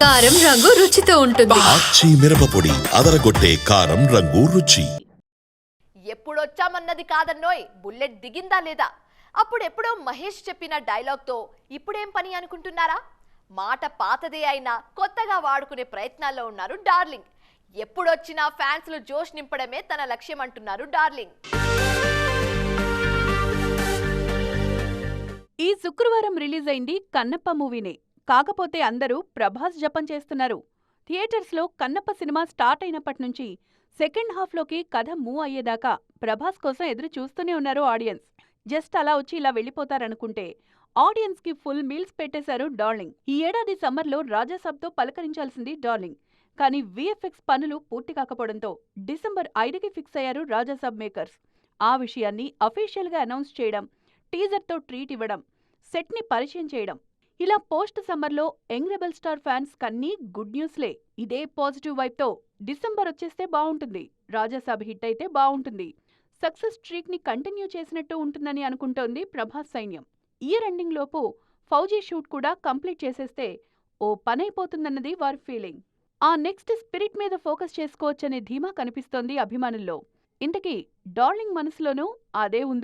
కారం రంగు రుచితో ఉంటుంది. ఆచి మిరపపొడి అదరగొట్టే కారం రంగు రుచి. ఎప్పుడొచ్చామన్నది కాదన్నోయ్ బుల్లెట్ దిగిందా లేదా? అప్పుడెప్పుడో మహేష్ చెప్పిన డైలాగ్తో ఇప్పుడేం పని అనుకుంటున్నారా? మాట పాతదే అయినా కొత్తగా వాడుకునే ప్రయత్నాల్లో ఉన్నారు డార్లింగ్. ఎప్పుడొచ్చినా ఫ్యాన్స్లు జోష్ నింపడమే తన లక్ష్యం అంటున్నారు డార్లింగ్. ఈ శుక్రవారం రిలీజ్ అయింది కన్నప్ప మూవీనే. కాకపోతే అందరూ ప్రభాస్ జపం చేస్తున్నారు. థియేటర్స్లో కన్నప్ప సినిమా స్టార్ట్ అయినప్పటి నుంచి సెకండ్ హాఫ్లోకి కథ మూవ్ అయ్యేదాకా ప్రభాస్ కోసం ఎదురు చూస్తూనే ఉన్నారు ఆడియన్స్. జస్ట్ అలా వచ్చి ఇలా వెళ్ళిపోతారనుకుంటే ఆడియన్స్కి ఫుల్ మీల్స్ పెట్టేశారు డార్లింగ్. ఈ ఏడాది సమ్మర్లో రాజాసాబ్తో పలకరించాల్సింది డార్లింగ్. కానీ విఎఫ్ఎక్స్ పనులు పూర్తి కాకపోవడంతో డిసెంబర్ ఐదుకి ఫిక్స్ అయ్యారు రాజాసాబ్ మేకర్స్. ఆ విషయాన్ని అఫీషియల్గా అనౌన్స్ చేయడం టీజర్తో ట్రీట్ ఇవ్వడం సెట్ని పరిచయం చేయడం ఇలా పోస్ట్ సమ్మర్లో యంగ్ రెబల్ స్టార్ ఫ్యాన్స్ కన్నీ గుడ్ న్యూస్లే. ఇదే పాజిటివ్ వైబ్తో డిసెంబర్ వచ్చేస్తే బాగుంటుంది రాజాసాబ్ హిట్ అయితే బాగుంటుంది సక్సెస్ స్ట్రీక్ని కంటిన్యూ చేసినట్టు ఉంటుందని అనుకుంటోంది ప్రభాస్ సైన్యం. ఇయర్ ఎండింగ్ లోపు ఫౌజీ షూట్ కూడా కంప్లీట్ చేసేస్తే ఓ పనైపోతుందన్నది వారి ఫీలింగ్. ఆ నెక్స్ట్ స్పిరిట్ మీద ఫోకస్ చేసుకోవచ్చనే ధీమా కనిపిస్తోంది అభిమానుల్లో. ఇంతకీ డార్లింగ్ మనసులోనూ అదే ఉందా?